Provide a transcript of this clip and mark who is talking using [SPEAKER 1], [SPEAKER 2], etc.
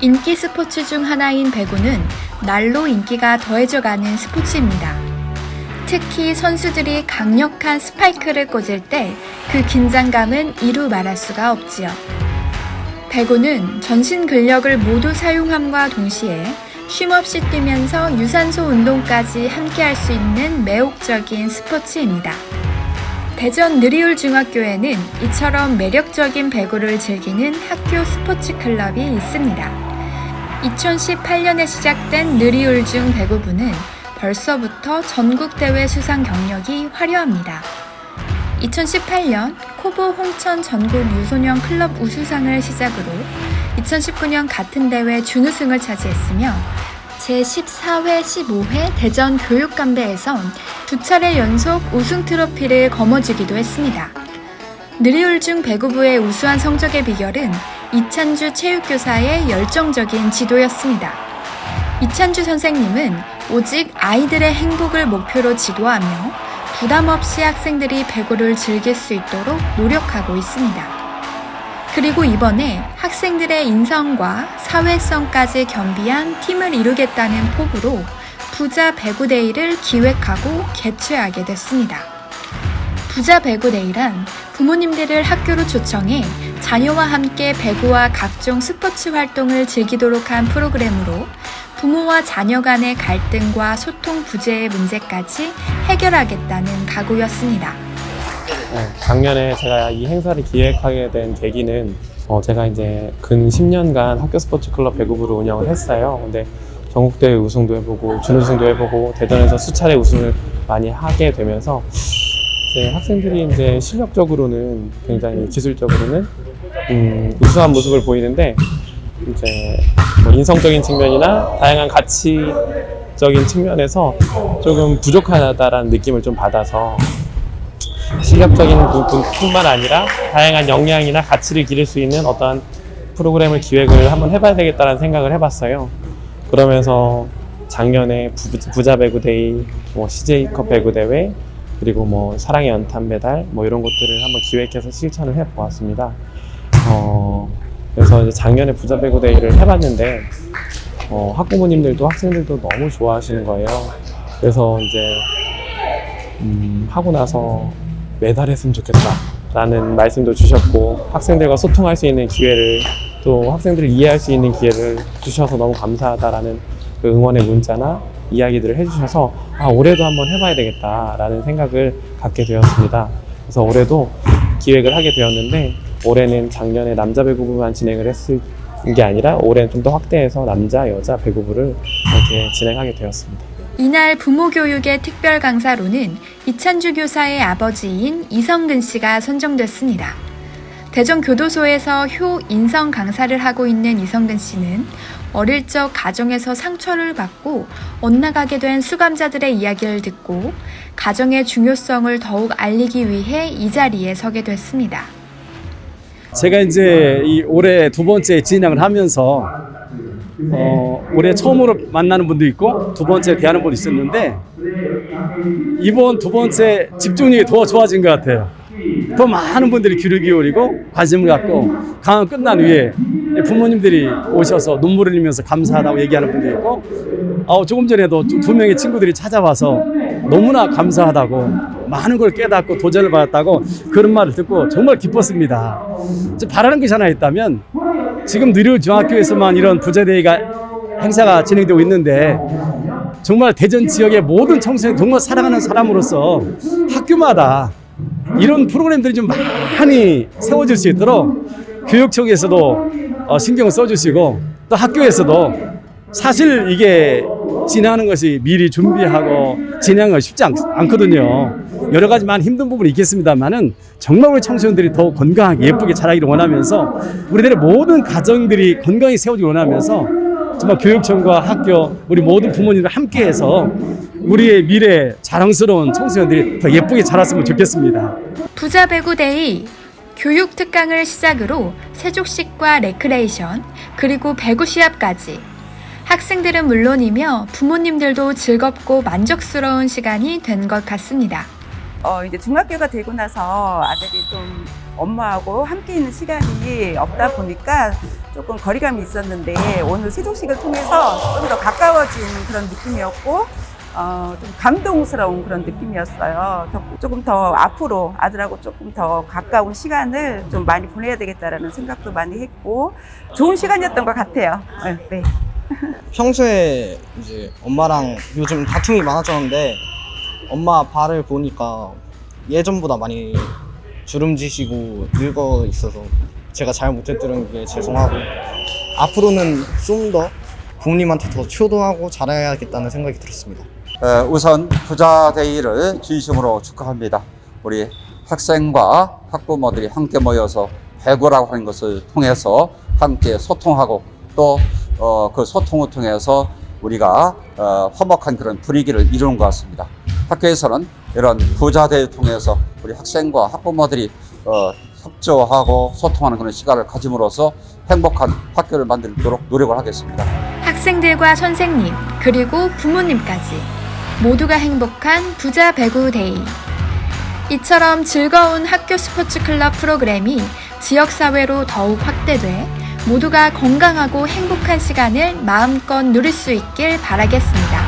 [SPEAKER 1] 인기 스포츠 중 하나인 배구는 날로 인기가 더해져가는 스포츠입니다. 특히 선수들이 강력한 스파이크를 꽂을 때 그 긴장감은 이루 말할 수가 없지요. 배구는 전신 근력을 모두 사용함과 동시에 쉼없이 뛰면서 유산소 운동까지 함께 할 수 있는 매혹적인 스포츠입니다. 대전 느리울 중학교에는 이처럼 매력적인 배구를 즐기는 학교 스포츠 클럽이 있습니다. 2018년에 시작된 느리울중 배구부는 벌써부터 전국대회 수상 경력이 화려합니다. 2018년 코보 홍천 전국 유소년 클럽 우수상을 시작으로 2019년 같은 대회 준우승을 차지했으며 제14회, 15회 대전 교육감대에선 두 차례 연속 우승 트로피를 거머쥐기도 했습니다. 느리울중 배구부의 우수한 성적의 비결은 이찬주 체육교사의 열정적인 지도였습니다. 이찬주 선생님은 오직 아이들의 행복을 목표로 지도하며 부담 없이 학생들이 배구를 즐길 수 있도록 노력하고 있습니다. 그리고 이번에 학생들의 인성과 사회성까지 겸비한 팀을 이루겠다는 포부로 부자 배구데이를 기획하고 개최하게 됐습니다. 부자 배구데이란 부모님들을 학교로 초청해 자녀와 함께 배구와 각종 스포츠 활동을 즐기도록 한 프로그램으로 부모와 자녀 간의 갈등과 소통 부재의 문제까지 해결하겠다는 각오였습니다.
[SPEAKER 2] 네, 작년에 제가 이 행사를 기획하게 된 계기는 어, 제가 이제 근 10년간 학교 스포츠 클럽 배구부를 운영을 했어요. 근데 전국대회 우승도 해보고 준우승도 해보고 대전에서 수차례 우승을 많이 하게 되면서 이제 학생들이 이제 실력적으로는 굉장히 기술적으로는 음, 우수한 모습을 보이는데 이제 뭐 인성적인 측면이나 다양한 가치적인 측면에서 조금 부족하다라는 느낌을 좀 받아서 실력적인 부분뿐만 아니라 다양한 역량이나 가치를 기를 수 있는 어떠한 프로그램을 기획을 한번 해봐야 되겠다는 생각을 해봤어요. 그러면서 작년에 부- 부자 배구 데이, 뭐 CJ컵 배구 대회, 그리고 뭐 사랑의 연탄 메달, 뭐 이런 것들을 한번 기획해서 실천을 해 보았습니다. 어, 그래서 작년에 부자 배구 데이를 해봤는데 어, 학부모님들도 학생들도 너무 좋아하시는 거예요. 그래서 이제 음, 하고 나서 매달 했으면 좋겠다라는 말씀도 주셨고 학생들과 소통할 수 있는 기회를 또 학생들을 이해할 수 있는 기회를 주셔서 너무 감사하다라는 그 응원의 문자나 이야기들을 해주셔서 아 올해도 한번 해봐야 되겠다라는 생각을 갖게 되었습니다. 그래서 올해도 기획을 하게 되었는데 올해는 작년에 남자 배구부만 진행을 했을 게 아니라 올해는 좀 더 확대해서 남자 여자 배구부를 이렇게 진행하게 되었습니다.
[SPEAKER 1] 이날 부모 교육의 특별 강사로는 이찬주 교사의 아버지인 이성근 씨가 선정됐습니다. 대전 교도소에서 효 인성 강사를 하고 있는 이성근 씨는 어릴 적 가정에서 상처를 받고 엇나가게 된 수감자들의 이야기를 듣고 가정의 중요성을 더욱 알리기 위해 이 자리에 서게 됐습니다.
[SPEAKER 3] 제가 이제 이 올해 두 번째 진행을 하면서 어, 올해 처음으로 만나는 분도 있고 두 번째 대하는 분도 있었는데 이번 두 번째 집중력이 더 좋아진 것 같아요. 더 많은 분들이 귀를 기울이고 관심을 갖고 강연 끝난 후에 부모님들이 오셔서 눈물을 흘리면서 감사하다고 얘기하는 분도 있고 어, 조금 전에도 두, 두 명의 친구들이 찾아와서 너무나 감사하다고 많은 걸 깨닫고 도전을 받았다고 그런 말을 듣고 정말 기뻤습니다. 바라는 것이 하나 있다면 지금 느려 중학교에서만 이런 부자대회가 행사가 진행되고 있는데 정말 대전 지역의 모든 청소년 정말 사랑하는 사람으로서 학교마다 이런 프로그램들이 좀 많이 세워질 수 있도록 교육청에서도 어, 신경을 써주시고 또 학교에서도 사실 이게 진행하는 것이 미리 준비하고 진행하는 건 쉽지 않, 않거든요. 여러 가지 많은 힘든 부분이 있겠습니다만은 정말 우리 청소년들이 더 건강하게 예쁘게 자라기를 원하면서 우리들의 모든 가정들이 건강히 세워지길 원하면서 정말 교육청과 학교 우리 모든 부모님들 함께해서 우리의 미래 자랑스러운 청소년들이 더 예쁘게 자랐으면 좋겠습니다.
[SPEAKER 1] 부자 배구 데이 교육 특강을 시작으로 세족식과 레크레이션 그리고 배구 시합까지 학생들은 물론이며 부모님들도 즐겁고 만족스러운 시간이 된 것 같습니다.
[SPEAKER 4] 어, 이제 중학교가 되고 나서 아들이 좀 엄마하고 함께 있는 시간이 없다 보니까 조금 거리감이 있었는데 오늘 세종식을 통해서 좀 더 가까워진 그런 느낌이었고 어, 좀 감동스러운 그런 느낌이었어요. 더- 조금 더 앞으로 아들하고 조금 더 가까운 시간을 좀 많이 보내야 되겠다라는 생각도 많이 했고 좋은 시간이었던 것 같아요. 네.
[SPEAKER 5] 평소에 이제 엄마랑 요즘 다툼이 많아졌는데 엄마 발을 보니까 예전보다 많이 주름지시고 늙어 있어서 제가 잘 못했던 게 죄송하고 앞으로는 좀 더 부모님한테 더 효도하고 잘해야겠다는 생각이 들었습니다.
[SPEAKER 6] 에, 우선 부자데이를 진심으로 축하합니다. 우리 학생과 학부모들이 함께 모여서 배구라고 하는 것을 통해서 함께 소통하고 또 그 소통을 통해서 우리가 어, 화목한 그런 분위기를 이루는 것 같습니다. 학교에서는 이런 부자대회를 통해서 우리 학생과 학부모들이 어, 협조하고 소통하는 그런 시간을 가짐으로써 행복한 학교를 만들도록 노력을 하겠습니다.
[SPEAKER 1] 학생들과 선생님, 그리고 부모님까지 모두가 행복한 부자 배구 데이. 이처럼 즐거운 학교 스포츠 클럽 프로그램이 지역사회로 더욱 확대돼 모두가 건강하고 행복한 시간을 마음껏 누릴 수 있길 바라겠습니다.